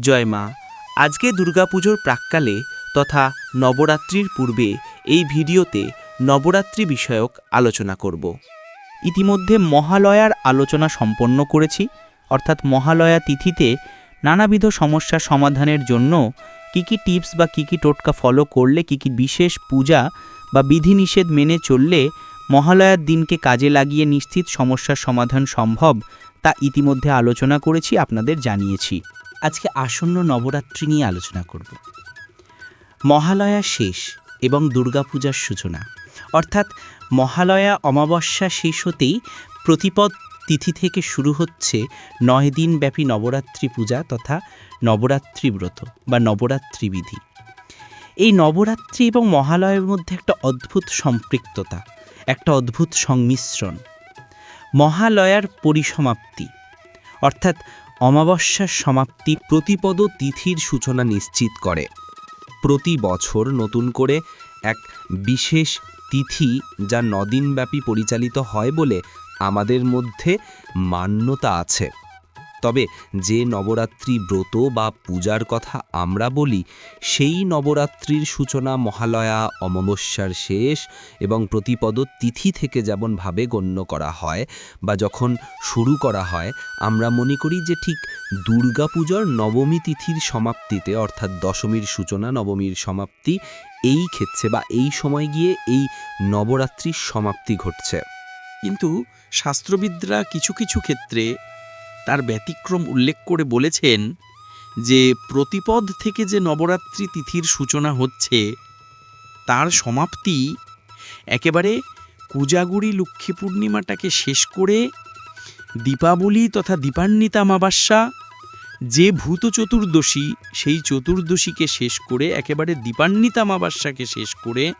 জয় মা। আজকে দুর্গাপুজোর প্রাককালে তথা নবরাত্রির পূর্বে এই ভিডিওতে নবরাত্রি বিষয়ক আলোচনা করব। ইতিমধ্যে মহালয়ার আলোচনা সম্পন্ন করেছি, অর্থাৎ মহালয়া তিথিতে নানাবিধ সমস্যার সমাধানের জন্য কী কী টিপস বা কী কী টোটকা ফলো করলে, কী কী বিশেষ পূজা বা বিধিনিষেধ মেনে চললে মহালয়ার দিনকে কাজে লাগিয়ে নিশ্চিত সমস্যার সমাধান সম্ভব তা ইতিমধ্যে আলোচনা করেছি, আপনাদের জানিয়েছি। আজকে আসন্ন নবরাত্রি নিয়ে আলোচনা করব। মহালয়া শেষ এবং দুর্গাপূজার সূচনা। অর্থাৎ মহালয়া অমাবস্যা শেষ হতেই প্রতিপদ তিথি থেকে শুরু হচ্ছে নয় দিনব্যাপী নবরাত্রি পূজা তথা নবরাত্রি ব্রত বা নবরাত্রি বিধি। এই নবরাত্রি এবং মহালয়ের মধ্যে একটা অদ্ভুত সম্পৃক্ততা, একটা অদ্ভুত সংমিশ্রণ। মহালয়ার পরিসমাপ্তি, অর্থাৎ অমাবস্যার সমাপ্তি প্রতিপদ তিথির সূচনা নিশ্চিত করে। প্রতি বছর নতুন করে এক বিশেষ তিথি যা নদিনব্যাপী পরিচালিত হয় বলে আমাদের মধ্যে মান্যতা আছে। তবে যে নবরাত্রি ব্রত বা পূজার কথা আমরা বলি, সেই নবরাত্রির সূচনা মহালয়া, অমাবস্যার শেষ এবং প্রতিপদ তিথি থেকে যেমনভাবে গণ্য করা হয় বা যখন শুরু করা হয়, আমরা মনে করি যে ঠিক দুর্গাপূজার নবমী তিথির সমাপ্তিতে, অর্থাৎ দশমীর সূচনা, নবমীর সমাপ্তি, এই ক্ষেত্রে বা এই সময় গিয়ে এই নবরাত্রির সমাপ্তি ঘটছে। কিন্তু শাস্ত্রবিদরা কিছু কিছু ক্ষেত্রে তার ব্যতিক্রম উল্লেখ করে বলেছেন যে, প্রতিপদ থেকে যে নবরাত্রি তিথির সূচনা হচ্ছে, তার সমাপ্তি একেবারে কুজাগুড়ি লক্ষ্মী পূর্ণিমাটাকে শেষ করে দীপাবলি তথা দীপান্বিতা অমাবাস্যা, যে ভূত চতুর্দশী, সেই চতুর্দশীকে শেষ করে একেবারে দীপান্বিতা অমাবাস্যাকে শেষ করে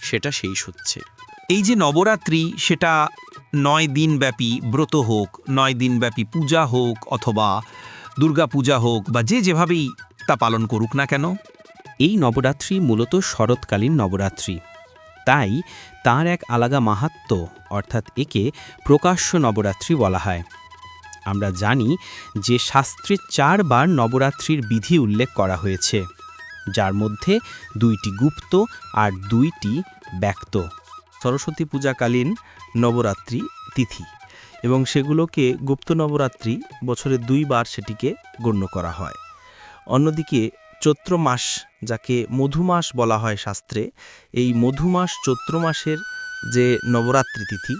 সেটা শেষ হচ্ছে। এই যে নবরাত্রি, সেটা নয় দিনব্যাপী ব্রত হোক, নয় দিনব্যাপী পূজা হোক অথবা দুর্গা পূজা হোক বা যে যেভাবেই তা পালন করুক না কেন, এই নবরাত্রি মূলত শরৎকালীন নবরাত্রি। তাই তার এক আলাদা মাহাত্ম্য অর্থাৎ একে প্রকাশ্য নবরাত্রি বলা হয়। আমরা জানি যে শাস্ত্রে চারবার নবরাত্রির বিধি উল্লেখ করা হয়েছে, যার মধ্যে দুইটি গুপ্ত আর দুইটি ব্যক্ত। সরস্বতী পূজাকালীন নবরাত্রি তিথি এবং সেগুলোকে গুপ্ত নবরাত্রি বছরে দুইবার সেটিকে গণ্য করা হয়। অন্যদিকে চৈত্র মাস, যাকে মধুমাস বলা হয় শাস্ত্রে, এই মধুমাস চৈত্র মাসের যে নবরাত্রি তিথি,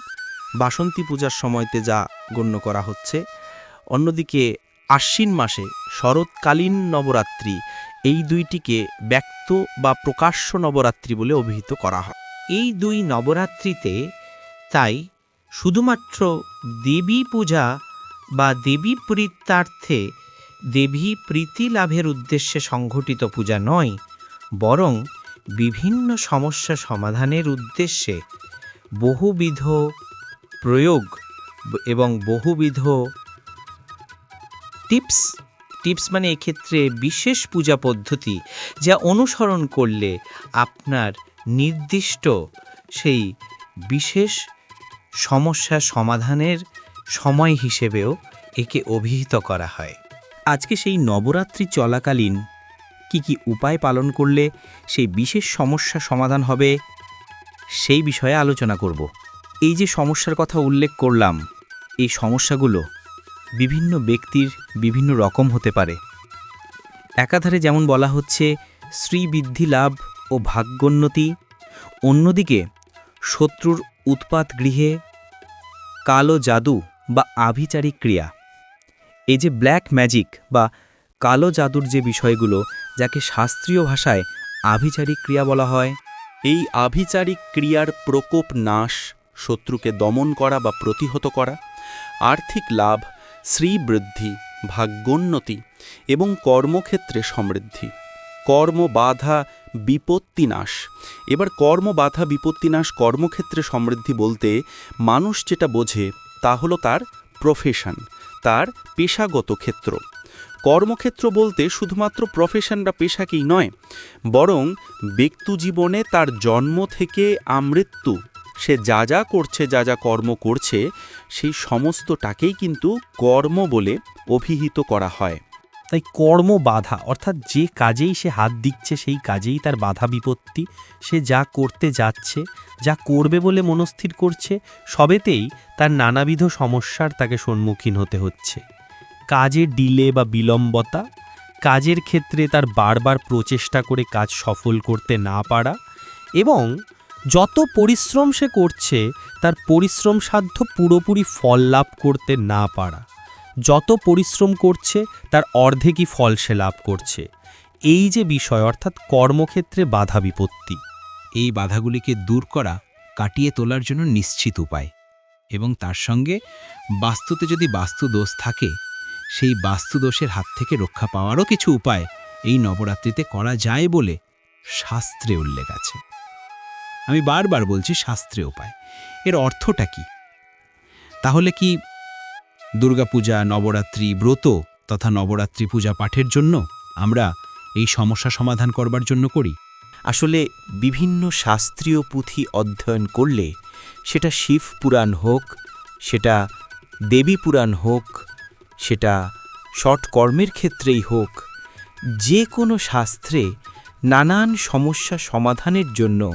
বাসন্তী পূজার সময়তে যা গণ্য করা হচ্ছে। অন্যদিকে আশ্বিন মাসে শরৎকালীন নবরাত্রি, এই দুইটিকে ব্যক্ত বা প্রকাশ্য নবরাত্রি বলে অভিহিত করা হয়। এই দুই নবরাত্রিতে তাই শুধুমাত্র দেবী পূজা বা দেবী প্রীত্যার্থে দেবী প্রীতি লাভের উদ্দেশ্যে সংঘটিত পূজা নয়, বরং বিভিন্ন সমস্যা সমাধানের উদ্দেশ্যে বহুবিধ প্রয়োগ এবং বহুবিধ টিপস টিপস মানে এক্ষেত্রে বিশেষ পূজা পদ্ধতি যা অনুসরণ করলে আপনার নির্দিষ্ট সেই বিশেষ সমস্যা সমাধানের সময় হিসেবেও একে অভিহিত করা হয়। আজকে সেই নবরাত্রি চলাকালীন কি কি উপায় পালন করলে সেই বিশেষ সমস্যা সমাধান হবে সেই বিষয়ে আলোচনা করব। এই যে সমস্যার কথা উল্লেখ করলাম, এই সমস্যাগুলো বিভিন্ন ব্যক্তির বিভিন্ন রকম হতে পারে। একাধারে যেমন বলা হচ্ছে, শ্রীবৃদ্ধি লাভ ও ভাগ্যোন্নতি। অন্যদিকে, শত্রুর উৎপাত গৃহে কালো জাদু বা আভিচারিক ক্রিয়া। এই যে ব্ল্যাক ম্যাজিক বা কালো জাদুর যে বিষয়গুলো, যাকে শাস্ত্রীয় ভাষায় আভিচারিক ক্রিয়া বলা হয়, এই আভিচারিক ক্রিয়ার প্রকোপ নাশ, শত্রুকে দমন করা বা প্রতিহত করা, আর্থিক লাভ শ্রীবৃদ্ধি, ভাগ্যোন্নতি এবং কর্মক্ষেত্রে সমৃদ্ধি। কর্মবাধা বিপত্তিনাশ এবার কর্মবাধা বিপত্তিনাশ কর্মক্ষেত্রে সমৃদ্ধি বলতে মানুষ যেটা বোঝে তা হলো তার প্রফেশন তার পেশাগত ক্ষেত্র। কর্মক্ষেত্র বলতে শুধুমাত্র প্রফেশন বা পেশাকেই নয়, বরং ব্যক্তি জীবনে তার জন্ম থেকে আমৃত্যু সে যা যা করছে, যা যা কর্ম করছে, সেই সমস্তটাকেই কিন্তু কর্ম বলে অভিহিত করা হয়। তাই কর্ম বাধা, অর্থাৎ যে কাজেই সে হাত দিচ্ছে, সেই কাজেই তার বাধা বিপত্তি। সে যা করতে যাচ্ছে, যা করবে বলে মনস্থির করছে, সবেতেই তার নানাবিধ সমস্যার তাকে সম্মুখীন হতে হচ্ছে। কাজে ডিলে বা বিলম্বতা, কাজের ক্ষেত্রে তার বারবার প্রচেষ্টা করে কাজ সফল করতে না পারা এবং যত পরিশ্রম সে করছে, তার পরিশ্রম সাধ্য পুরোপুরি ফল লাভ করতে না পারা। যত পরিশ্রম করছে, তার অর্ধেকই ফল সে লাভ করছে। এই যে বিষয়, অর্থাৎ কর্মক্ষেত্রে বাধা বিপত্তি। এই বাধাগুলিকে দূর করা কাটিয়ে তোলার জন্য নিশ্চিত উপায়। এবং তার সঙ্গে বাস্তুতে যদি বাস্তু দোষ থাকে, সেই বাস্তু দোষের হাত থেকে রক্ষা পাওয়ারও কিছু উপায় এই নবরাত্রিতে করা যায় বলে শাস্ত্রে উল্লেখ আছে। আমি বারবার বলছি শাস্ত্রে উপায়। এর অর্থটা কি? তাহলে কি দুর্গাপূজা, নবরাত্রি, ব্রত তথা নবরাত্রি পূজা পাঠের জন্য আমরা এই সমস্যা সমাধান করবার জন্য করি? আসলে বিভিন্ন শাস্ত্রীয় পুঁথি অধ্যয়ন করলে সেটা শিব পুরাণ হোক, সেটা দেবী পুরাণ হোক, সেটা কর্মের ক্ষেত্রেই হোক, যে কোনো শাস্ত্রে নানান সমস্যা সমাধানের জন্য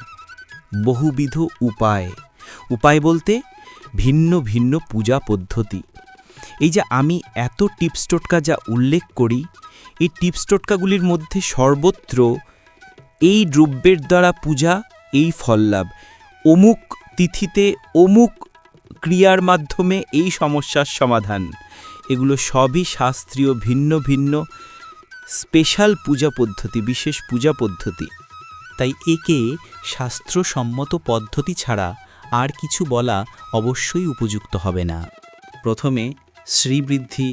বহুবিধ উপায়। উপায় বলতে ভিন্ন ভিন্ন পূজা পদ্ধতি। এই যে আমি এত টিপস টোটকা যা উল্লেখ করি, এই টিপস টোটকাগুলির মধ্যে সর্বত্র এই দ্রব্যের দ্বারা পূজা, এই ফল লাভ। অমুক তিথিতে অমুক ক্রিয়ার মাধ্যমে এই সমস্যার সমাধান। এগুলো সবই শাস্ত্রীয় ভিন্ন ভিন্ন স্পেশাল পূজা পদ্ধতি, বিশেষ পূজা পদ্ধতি। তাই একে শাস্ত্রসম্মত পদ্ধতি ছাড়া আর কিছু বলা অবশ্যই উপযুক্ত হবে না। প্রথমে শ্রীবৃদ্ধি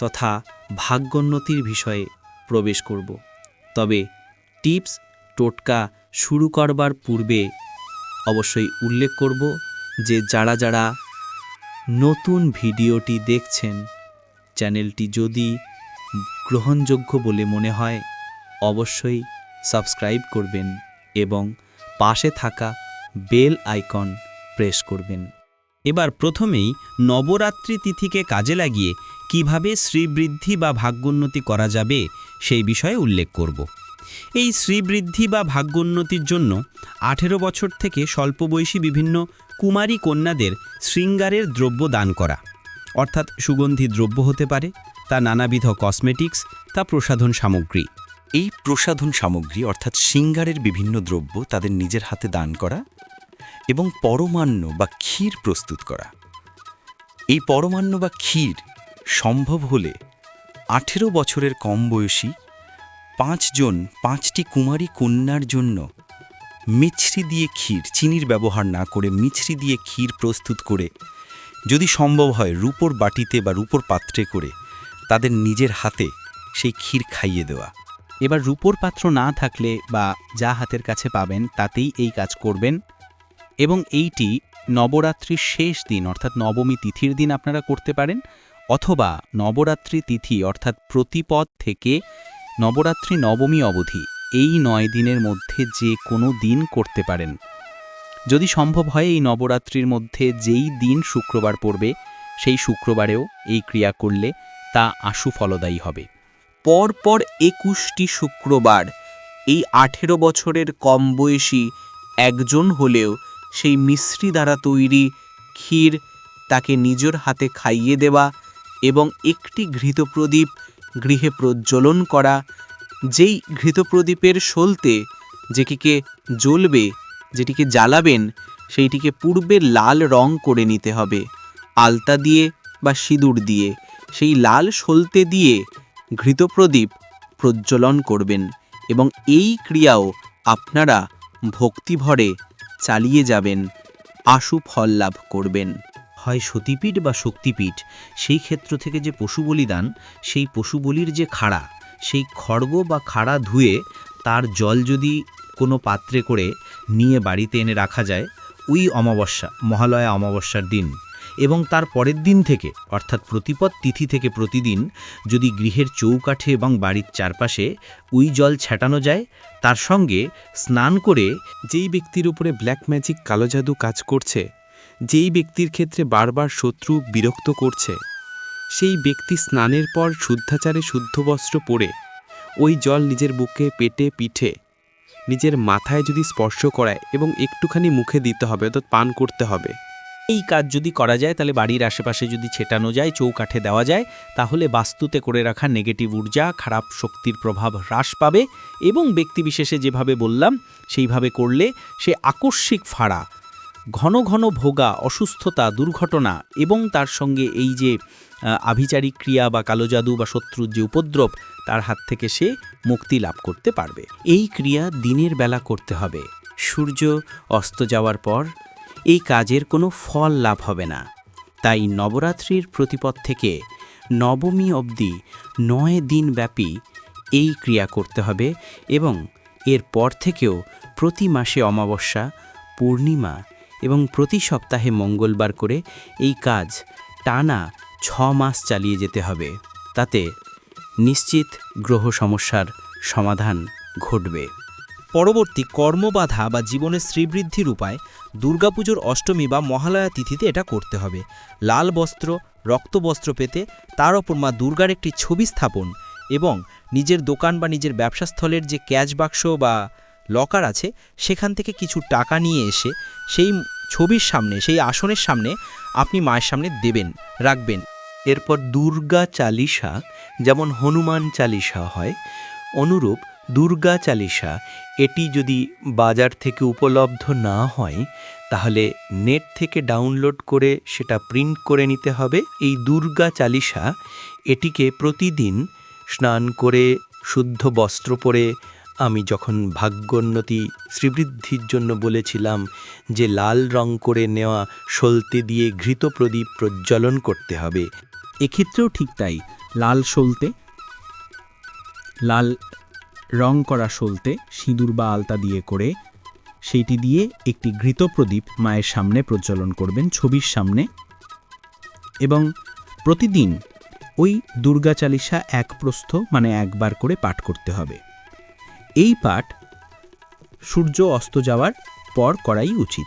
তথা ভাগ্যোন্নতির বিষয়ে প্রবেশ করব। তবে টিপস টোটকা শুরু করবার পূর্বে অবশ্যই উল্লেখ করব যে যারা যারা নতুন ভিডিওটি দেখছেন, চ্যানেলটি যদি গ্রহণযোগ্য বলে মনে হয়, অবশ্যই সাবস্ক্রাইব করবেন এবং পাশে থাকা বেল আইকন প্রেস করবেন। এবার প্রথমেই নবরাত্রি তিথিকে কাজে লাগিয়ে কীভাবে শ্রীবৃদ্ধি বা ভাগ্যোন্নতি করা যাবে সেই বিষয়ে উল্লেখ করব। এই শ্রীবৃদ্ধি বা ভাগ্যোন্নতির জন্য আঠেরো বছর থেকে স্বল্পবয়সী বিভিন্ন কুমারী কন্যাদের শৃঙ্গারের দ্রব্য দান করা, অর্থাৎ সুগন্ধি দ্রব্য হতে পারে, তা নানাবিধ কসমেটিক্স তা প্রসাধন সামগ্রী। এই প্রসাধন সামগ্রী, অর্থাৎ সিঙ্গারের বিভিন্ন দ্রব্য, তাদের নিজের হাতে দান করা এবং পরমান্ন বা ক্ষীর প্রস্তুত করা। এই পরমান্ন বা ক্ষীর সম্ভব হলে আঠেরো বছরের কম বয়সী পাঁচজন পাঁচটি কুমারী কন্যার জন্য মিছরি দিয়ে ক্ষীর, চিনির ব্যবহার না করে মিছরি দিয়ে ক্ষীর প্রস্তুত করে যদি সম্ভব হয় রূপোর বাটিতে বা রূপোর পাত্রে করে তাদের নিজের হাতে সেই ক্ষীর খাইয়ে দেওয়া। এবার রূপোর পাত্র না থাকলে বা যা হাতের কাছে পাবেন তাতেই এই কাজ করবেন। এবং এইটি নবরাত্রির শেষ দিন, অর্থাৎ নবমী তিথির দিন আপনারা করতে পারেন, অথবা নবরাত্রি তিথি, অর্থাৎ প্রতিপদ থেকে নবরাত্রি নবমী অবধি এই নয় দিনের মধ্যে যে কোনো দিন করতে পারেন। যদি সম্ভব হয় এই নবরাত্রির মধ্যে যেই দিন শুক্রবার পড়বে, সেই শুক্রবারেও এই ক্রিয়া করলে তা আশু ফলদায়ী হবে। পরপর একুশটি শুক্রবার, এই আঠেরো বছরের কম বয়সী একজন হলেও সেই মিশ্রি দ্বারা তৈরি ক্ষীর তাকে নিজের হাতে খাইয়ে দেওয়া এবং একটি ঘৃতপ্রদীপ গৃহে প্রজ্বলন করা, যেই ঘৃতপ্রদীপের সলতে যেটিকে জ্বলবে, যেটিকে জ্বালাবেন, সেইটিকে পূর্বে লাল রং করে নিতে হবে। আলতা দিয়ে বা সিঁদুর দিয়ে, সেই লাল সলতে দিয়ে ঘৃতপ্রদীপ প্রজ্বলন করবেন এবং এই ক্রিয়াও আপনারা ভক্তিভরে চালিয়ে যাবেন, আশু ফল লাভ করবেন। হয় সতীপীঠ বা শক্তিপীঠ, সেই ক্ষেত্র থেকে যে পশু বলিদান, সেই পশু বলির যে খাড়া, সেই খড়গ বা খাড়া ধুয়ে তার জল যদি কোনো পাত্রে করে নিয়ে বাড়িতে এনে রাখা যায়, ওই অমাবস্যা, মহালয়া অমাবস্যার দিন। এবং তার পরের দিন থেকে, অর্থাৎ প্রতিপদ তিথি থেকে প্রতিদিন, যদি গৃহের চৌকাঠে এবং বাড়ির চারপাশে ওই জল ছেটানো যায়, তার সঙ্গে স্নান করে যেই ব্যক্তির উপরে ব্ল্যাক ম্যাজিক কালো জাদু কাজ করছে, যেই ব্যক্তির ক্ষেত্রে বারবার শত্রু বিরক্ত করছে, সেই ব্যক্তি স্নানের পর শুদ্ধাচারে শুদ্ধ বস্ত্র পরে, ওই জল নিজের বুকে পেটে পিঠে, নিজের মাথায় যদি স্পর্শ করায় এবং একটুখানি মুখে দিতে হবে অর্থাৎ পান করতে হবে। এই কাজ যদি করা যায়, তাহলে বাড়ির আশেপাশে যদি ছেটানো যায়, চৌকাঠে দেওয়া যায়, তাহলে বাস্তুতে করে রাখা নেগেটিভ ঊর্জা, খারাপ শক্তির প্রভাব হ্রাস পাবে এবং ব্যক্তিবিশেষে যেভাবে বললাম, সেইভাবে করলে সে আকস্মিক ফাড়া, ঘন ঘন ভোগা, অসুস্থতা, দুর্ঘটনা এবং তার সঙ্গে এই যে আভিচারিক ক্রিয়া বা কালো জাদু বা শত্রুর যে উপদ্রব, তার হাত থেকে সে মুক্তি লাভ করতে পারবে। এই ক্রিয়া দিনের বেলা করতে হবে। সূর্য অস্ত যাওয়ার পর এই কাজের কোনো ফল লাভ হবে না। তাই নবরাত্রির প্রতিপদ থেকে নবমী অবধি নয় দিন ব্যাপী এই ক্রিয়া করতে হবে এবং এর পর থেকেও প্রতি মাসে অমাবস্যা, পূর্ণিমা এবং প্রতি সপ্তাহে মঙ্গলবার করে এই কাজ টানা ছ মাস চালিয়ে যেতে হবে। তাতে নিশ্চিত গ্রহ সমস্যার সমাধান ঘটবে। পরবর্তী কর্মবাধা বা জীবনের শ্রীবৃদ্ধির উপায় দুর্গাপুজোর অষ্টমী বা মহালয়া তিথিতে এটা করতে হবে। লাল বস্ত্র রক্তবস্ত্র পেতে তার ওপর মা দুর্গার একটি ছবি স্থাপন এবং নিজের দোকান বা নিজের ব্যবসাস্থলের যে ক্যাশ বাক্স বা লকার আছে, সেখান থেকে কিছু টাকা নিয়ে এসে সেই ছবির সামনে, সেই আসনের সামনে আপনি মায়ের সামনে দেবেন, রাখবেন। এরপর দুর্গা চালিসা যেমন হনুমান চালিসা হয়, অনুরূপ দুর্গা চালিসা এটি যদি বাজার থেকে উপলব্ধ না হয়, তাহলে নেট থেকে ডাউনলোড করে সেটা প্রিন্ট করে নিতে হবে। এই দুর্গা চালিসা এটিকে প্রতিদিন স্নান করে, শুদ্ধ বস্ত্র পরে, আমি যখন ভাগ্যোন্নতি, শ্রীবৃদ্ধির জন্য বলেছিলাম যে লাল রং করে নেওয়া সলতে দিয়ে ঘৃত প্রদীপ প্রজ্বলন করতে হবে। এক্ষেত্রেও ঠিক তাই, লাল সলতে। লাল রং করা সলতে সিঁদুর বা আলতা দিয়ে করে সেইটি দিয়ে একটি ঘৃত প্রদীপ মায়ের সামনে প্রজ্বলন করবেন ছবির সামনে। এবং প্রতিদিন ওই দুর্গা চালিসা এক প্রস্থ মানে একবার করে পাঠ করতে হবে। এই পাঠ সূর্য অস্ত যাওয়ার পর করাই উচিত।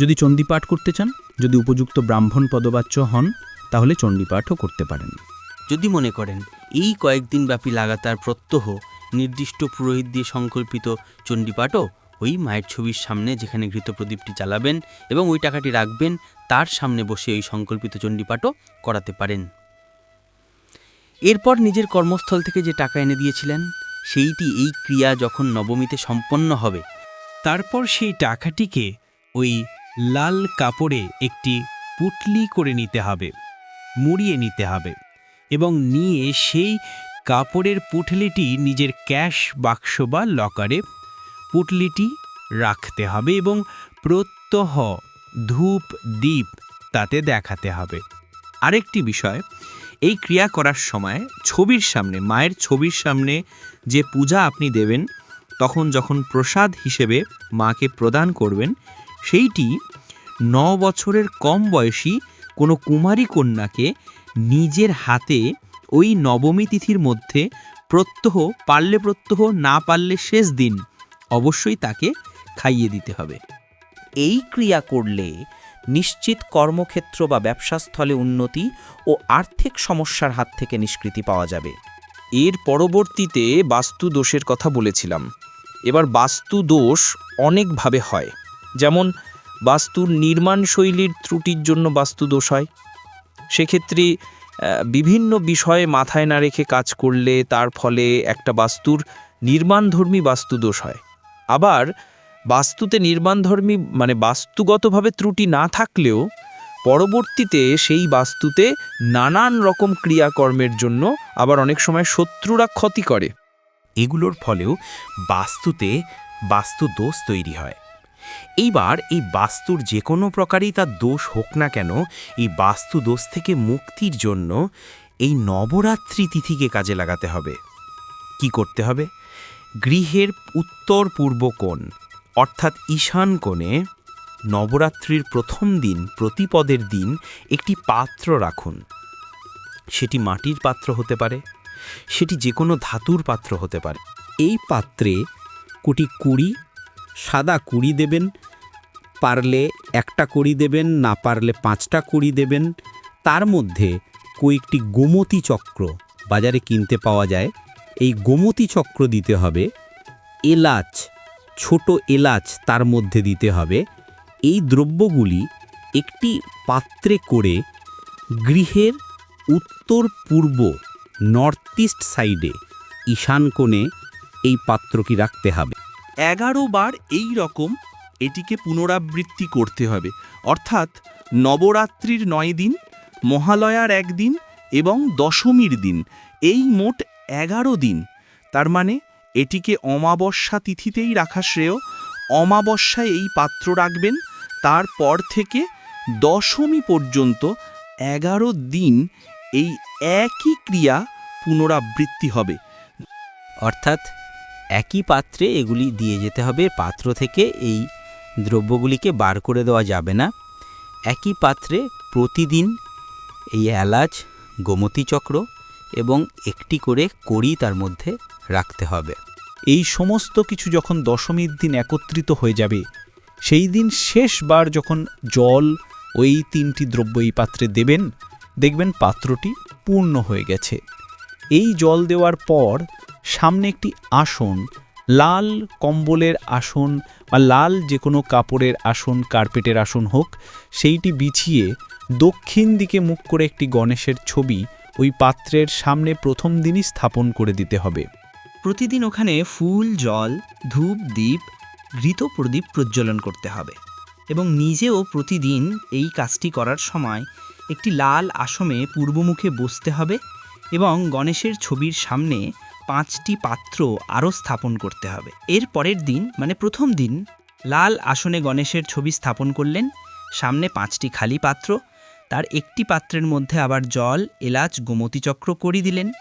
যদি চণ্ডীপাঠ করতে চান, যদি উপযুক্ত ব্রাহ্মণ পদবাচ্য হন, তাহলে চণ্ডীপাঠও করতে পারেন। যদি মনে করেন এই কয়েকদিন ব্যাপী লাগাতার প্রত্যহ নির্দিষ্ট পুরোহিত দিয়ে সংকল্পিত চণ্ডীপাঠও ওই মায়ের ছবির সামনে যেখানে ঘৃত প্রদীপটি চালাবেন এবং ওই টাকাটি রাখবেন, তার সামনে বসে ওই সংকল্পিত চণ্ডীপাঠও করাতে পারেন। এরপর নিজের কর্মস্থল থেকে যে টাকা এনে দিয়েছিলেন, সেইটি এই ক্রিয়া যখন নবমীতে সম্পন্ন হবে, তারপর সেই টাকাটিকে ওই লাল কাপড়ে একটি পুটলি করে নিতে হবে, মুড়িয়ে নিতে হবে। এবং নিয়ে সেই কাপড়ের পুটলিটি নিজের ক্যাশ বাক্স বা লকারে পুটলিটি রাখতে হবে এবং প্রত্যহ ধূপ দ্বীপ তাতে দেখাতে হবে। আরেকটি বিষয়, এই ক্রিয়া করার সময় ছবির সামনে, মায়ের ছবির সামনে যে পূজা আপনি দেবেন, তখন যখন প্রসাদ হিসেবে মাকে প্রদান করবেন, সেইটি ন বছরের কম বয়সী কোনো কুমারী কন্যাকে নিজের হাতে ওই নবমী তিথির মধ্যে প্রত্যহ পারলে প্রত্যহ না পারলে শেষ দিন অবশ্যই তাকে খাইয়ে দিতে হবে। এই ক্রিয়া করলে নিশ্চিত কর্মক্ষেত্র বা ব্যবসাস্থলে উন্নতি ও আর্থিক সমস্যার হাত থেকে নিষ্কৃতি পাওয়া যাবে। এর পরবর্তীতে বাস্তু দোষের কথা বলেছিলাম। এবার বাস্তু দোষ অনেকভাবে হয়। যেমন বাস্তুর নির্মাণ শৈলীর ত্রুটির জন্য বাস্তু দোষ হয়। সেক্ষেত্রে বিভিন্ন বিষয়ে মাথায় না রেখে কাজ করলে তার ফলে একটা বাস্তুর নির্মাণধর্মী বাস্তু দোষ হয়। আবার বাস্তুতে নির্মাণধর্মী মানে বাস্তুগতভাবে ত্রুটি না থাকলেও পরবর্তীতে সেই বাস্তুতে নানান রকম ক্রিয়াকর্মের জন্য আবার অনেক সময় শত্রুরা ক্ষতি করে। এগুলোর ফলেও বাস্তুতে বাস্তু দোষ তৈরি হয়। এইবার এই বাস্তুর যে কোনো প্রকারই তার দোষ হোক না কেন, এই বাস্তু দোষ থেকে মুক্তির জন্য এই নবরাত্রি তিথিকে কাজে লাগাতে হবে। কি করতে হবে? গৃহের উত্তর পূর্ব কোণ, অর্থাৎ ঈশান কোণে নবরাত্রির প্রথম দিন, প্রতিপদের দিন, একটি পাত্র রাখুন। সেটি মাটির পাত্র হতে পারে, সেটি যে কোনো ধাতুর পাত্র হতে পারে। এই পাত্রে কুটি কুড়ি সাদা কুড়ি দেবেন, পারলে একটা কুড়ি দেবেন, না পারলে পাঁচটা কুড়ি দেবেন। তার মধ্যে কয়েকটি গোমতী চক্র বাজারে কিনতে পাওয়া যায়। এই গোমতী চক্র দিতে হবে, এলাচ, ছোট এলাচ তার মধ্যে দিতে হবে। এই দ্রব্যগুলি একটি পাত্রে করে গৃহের উত্তর পূর্ব নর্থ ইস্ট সাইডে ঈশান কোণে এই পাত্রটি রাখতে হবে। এগারো বার এই রকম এটিকে পুনরাবৃত্তি করতে হবে। অর্থাৎ নবরাত্রির নয় দিন, মহালয়ার একদিন এবং দশমীর দিন, এই মোট এগারো দিন। তার মানে এটিকে অমাবস্যা তিথিতেই রাখা শ্রেয়। অমাবস্যায় এই পাত্র রাখবেন, তারপর থেকে দশমী পর্যন্ত এগারো দিন এই একই ক্রিয়া পুনরাবৃত্তি হবে। অর্থাৎ একই পাত্রে এগুলি দিয়ে যেতে হবে। পাত্র থেকে এই দ্রব্যগুলিকে বার করে দেওয়া যাবে না। একই পাত্রে প্রতিদিন এই এলাচ, গোমতী চক্র এবং একটি করে কড়ি তার মধ্যে রাখতে হবে। এই সমস্ত কিছু যখন দশমীর দিন একত্রিত হয়ে যাবে, সেই দিন শেষবার যখন জল ওই তিনটি দ্রব্য এই পাত্রে দেবেন, দেখবেন পাত্রটি পূর্ণ হয়ে গেছে। এই জল দেওয়ার পর সামনে একটি আসন, লাল কম্বলের আসন বা লাল যে কোনো কাপড়ের আসন, কার্পেটের আসন হোক, সেইটি বিছিয়ে দক্ষিণ দিকে মুখ করে একটি গণেশের ছবি ওই পাত্রের সামনে প্রথম দিনই স্থাপন করে দিতে হবে। প্রতিদিন ওখানে ফুল, জল, ধূপ দ্বীপ ঘৃত প্রদীপ প্রজ্বলন করতে হবে এবং নিজেও প্রতিদিন এই কাজটি করার সময় একটি লাল আসনে পূর্বমুখে বসতে হবে এবং গণেশের ছবির সামনে পাঁচটি পাত্র আরও স্থাপন করতে হবে। এর পরের দিন মানে প্রথম দিন, লাল আসনে গণেশের ছবি স্থাপন করলেন। সামনে পাঁচটি খালি পাত্র, তার একটি পাত্রের মধ্যে আবার জল, এলাচ, গোমতী চক্র করি দিলেন।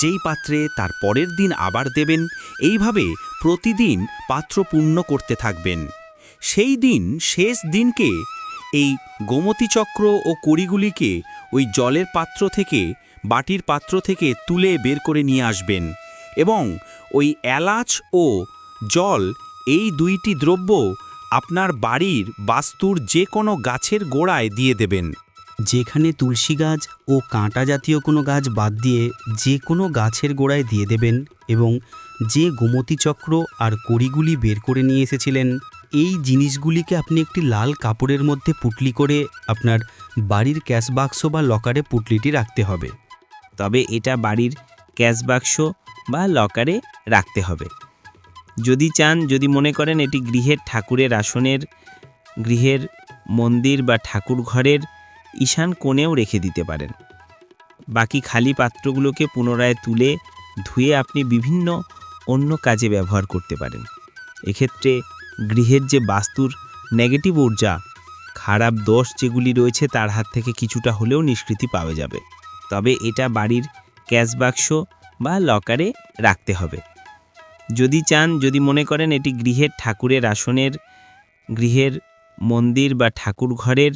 যেই পাত্রে তার পরের দিন আবার দেবেন, এইভাবে প্রতিদিন পাত্র পূর্ণ করতে থাকবেন। সেই দিন, শেষ দিনকে এই গোমতী চক্র ও কড়িগুলিকে ওই জলের পাত্র থেকে, বাটির পাত্র থেকে তুলে বের করে নিয়ে আসবেন। এবং ওই এলাচ ও জল এই দুইটি দ্রব্য আপনার বাড়ির বাস্তুর যে কোনো গাছের গোড়ায় দিয়ে দেবেন। যেখানে তুলসী গাছ ও কাঁটা জাতীয় কোনো গাছ বাদ দিয়ে যে কোনো গাছের গোড়ায় দিয়ে দেবেন এবং যে গোমতী চক্র আর কড়িগুলি বের করে নিয়ে এসেছিলেন, এই জিনিসগুলিকে আপনি একটি লাল কাপড়ের মধ্যে পুটলি করে আপনার বাড়ির ক্যাশ বাক্স বা লকারে পুটলিটি রাখতে হবে। তবে এটা বাড়ির ক্যাশ বাক্স বা লকারে রাখতে হবে। যদি চান, যদি মনে করেন এটি গৃহের ঠাকুরের আসনের, গৃহের মন্দির বা ঠাকুর ঘরের ঈশান কোণেও রেখে দিতে পারেন। বাকি খালি পাত্রগুলোকে পুনরায় তুলে ধুয়ে আপনি বিভিন্ন অন্য কাজে ব্যবহার করতে পারেন। এক্ষেত্রে গৃহের যে বাস্তুর নেগেটিভ ঊর্জা, খারাপ দোষ যেগুলি রয়েছে তার হাত থেকে কিছুটা হলেও নিষ্কৃতি পাওয়া যাবে। তবে এটা বাড়ির ক্যাশ বাক্স বা লকারে রাখতে হবে। যদি চান, যদি মনে করেন এটি গৃহের ঠাকুরের আসনের, গৃহের মন্দির বা ঠাকুর ঘরের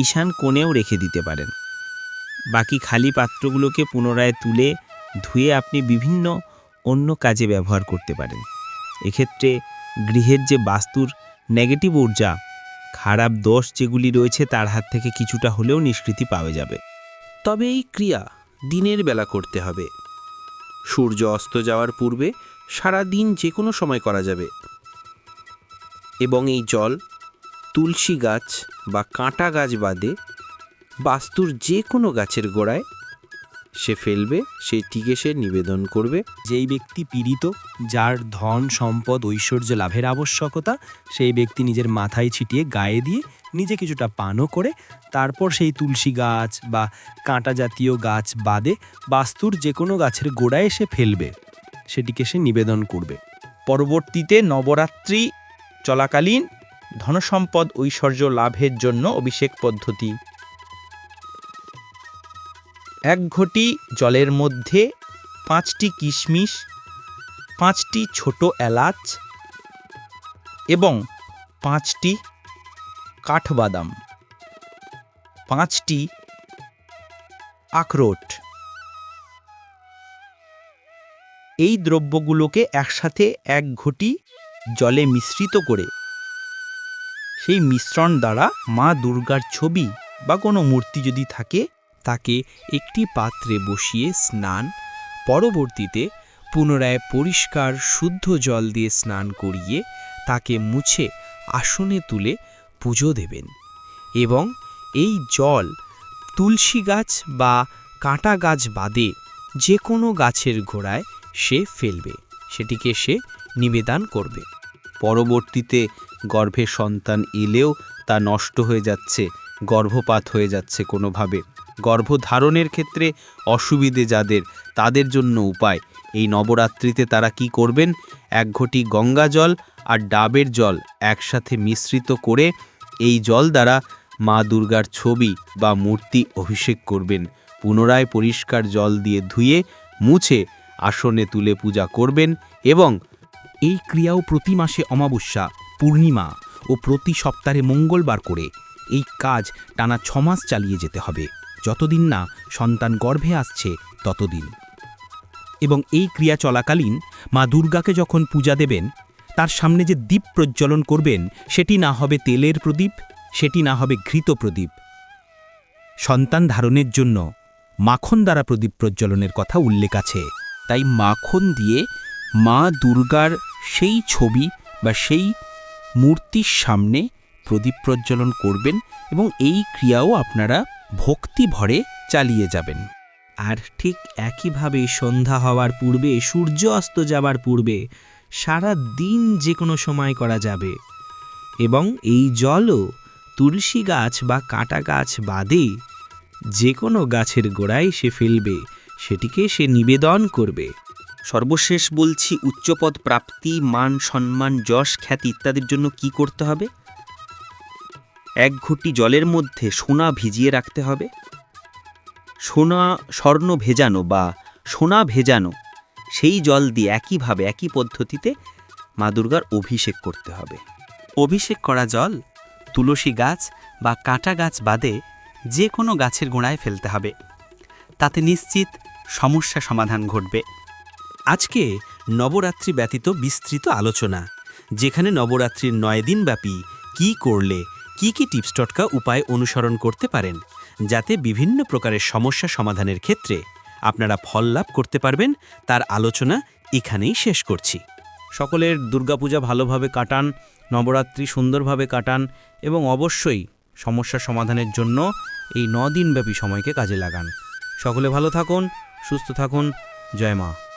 ঈশান কোণেও রেখে দিতে পারেন। বাকি খালি পাত্রগুলোকে পুনরায় তুলে ধুয়ে আপনি বিভিন্ন অন্য কাজে ব্যবহার করতে পারেন। এক্ষেত্রে গৃহের যে বাস্তুর নেগেটিভ ঊর্জা, খারাপ দোষ যেগুলি রয়েছে তার হাত থেকে কিছুটা হলেও নিষ্কৃতি পাওয়া যাবে। তবে এই ক্রিয়া দিনের বেলা করতে হবে। সূর্য অস্ত যাওয়ার পূর্বে সারা দিন যে কোনো সময় করা যাবে। এবং এই জল, তুলসী গাছ বা কাঁটা গাছ বাদে বাস্তুর যে কোনো গাছের গোড়ায় সে ফেলবে সেটিকে সে নিবেদন করবে। যেই ব্যক্তি পীড়িত, যার ধন, সম্পদ, ঐশ্বর্য লাভের আবশ্যকতা, সেই ব্যক্তি নিজের মাথায় ছিটিয়ে গায়ে দিয়ে নিজে কিছুটা পানও করে তারপর সেই তুলসী গাছ বা কাঁটা জাতীয় গাছ বাদে বাস্তুর যে কোনো গাছের গোড়ায় সে ফেলবে। সেটিকে সে নিবেদন করবে। পরবর্তীতে নবরাত্রি চলাকালীন ধনসম্পদ ঐশ্বর্য লাভের জন্য অভিষেক পদ্ধতি। এক ঘটি জলের মধ্যে পাঁচটি কিশমিশ, পাঁচটি ছোট এলাচ এবং পাঁচটি কাঠবাদাম। পাঁচটি আখরোট। এই দ্রব্যগুলোকে একসাথে এক ঘটি জলে মিশ্রিত করে সেই মিশ্রণ দ্বারা মা দুর্গার ছবি বা কোনো মূর্তি যদি থাকে, তাকে একটি পাত্রে বসিয়ে স্নান, পরবর্তীতে পুনরায় পরিষ্কার শুদ্ধ জল দিয়ে স্নান করিয়ে তাকে মুছে আসনে তুলে পুজো দেবেন এবং এই জল তুলসী গাছ বা কাঁটা গাছ বাদে যে কোনো গাছের গোড়ায় সে ফেলবে, সেটিকে সে নিবেদন করবে। পরবর্তীতে গর্ভে সন্তান এলেও তা নষ্ট হয়ে যাচ্ছে, গর্ভপাত হয়ে যাচ্ছে কোনোভাবে। গর্ভধারণের ক্ষেত্রে অসুবিধে যাদের, তাদের জন্য উপায়। এই নবরাত্রিতে তারা কি করবেন? এক ঘটি গঙ্গা জল আর ডাবের জল একসাথে মিশ্রিত করে এই জল দ্বারা মা দুর্গার ছবি বা মূর্তি অভিষেক করবেন। পুনরায় পরিষ্কার জল দিয়ে ধুয়ে, মুছে আসনে তুলে পূজা করবেন এবং এই ক্রিয়াও প্রতি মাসে অমাবস্যা, পূর্ণিমা ও প্রতি সপ্তাহে মঙ্গলবার করে এই কাজ টানা ছমাস চালিয়ে যেতে হবে। যতদিন না সন্তান গর্ভে আসছে, ততদিন। এবং এই ক্রিয়া চলাকালীন মা দুর্গাকে যখন পূজা দেবেন তার সামনে যে দীপ প্রজ্বলন করবেন, সেটি না হবে তেলের প্রদীপ, সেটি না হবে ঘৃত প্রদীপ। সন্তান ধারণের জন্য মাখন দ্বারা প্রদীপ প্রজ্বলনের কথা উল্লেখ আছে। তাই মাখন দিয়ে মা দুর্গার সেই ছবি বা সেই মূর্তির সামনে প্রদীপ প্রজ্বলন করবেন এবং এই ক্রিয়াও আপনারা ভক্তি ভরে চালিয়ে যাবেন। আর ঠিক একইভাবে সন্ধ্যা হওয়ার পূর্বে, সূর্য অস্ত যাবার পূর্বে সারা দিন যে কোনো সময় করা যাবে। এবং এই জলও তুলসী গাছ বা কাঁটা গাছ বাদে যে কোনো গাছের গোড়ায় সে ফেলবে, সেটিকে সে নিবেদন করবে। সর্বশেষ বলছি, উচ্চপদ প্রাপ্তি, মান, সম্মান, যশ, খ্যাতি ইত্যাদির জন্য কি করতে হবে? এক ঘটি জলের মধ্যে সোনা ভিজিয়ে রাখতে হবে। সোনা স্বর্ণ ভেজানো বা সোনা ভেজানো সেই জল দিয়ে একইভাবে, একই পদ্ধতিতে মা দুর্গার অভিষেক করতে হবে। অভিষেক করা জল তুলসী গাছ বা কাঁটা গাছ বাদে যে কোনো গাছের গোড়ায় ফেলতে হবে। তাতে নিশ্চিত সমস্যা সমাধান ঘটবে। আজকে নবরাত্রি ব্যতীত বিস্তৃত আলোচনা, যেখানে নবরাত্রির নয় দিনব্যাপী কি করলে, কি কি টিপস টটকা উপায় অনুসরণ করতে পারেন, যাতে বিভিন্ন প্রকারের সমস্যা সমাধানের ক্ষেত্রে আপনারা ফল লাভ করতে পারবেন, তার আলোচনা এখানেই শেষ করছি। সকলের দুর্গাপূজা ভালোভাবে কাটান, নবরাত্রি সুন্দরভাবে কাটান এবং অবশ্যই সমস্যা সমাধানের জন্য এই নদিনব্যাপী সময়কে কাজে লাগান। সকলে ভালো থাকুন, সুস্থ থাকুন, জয় মা।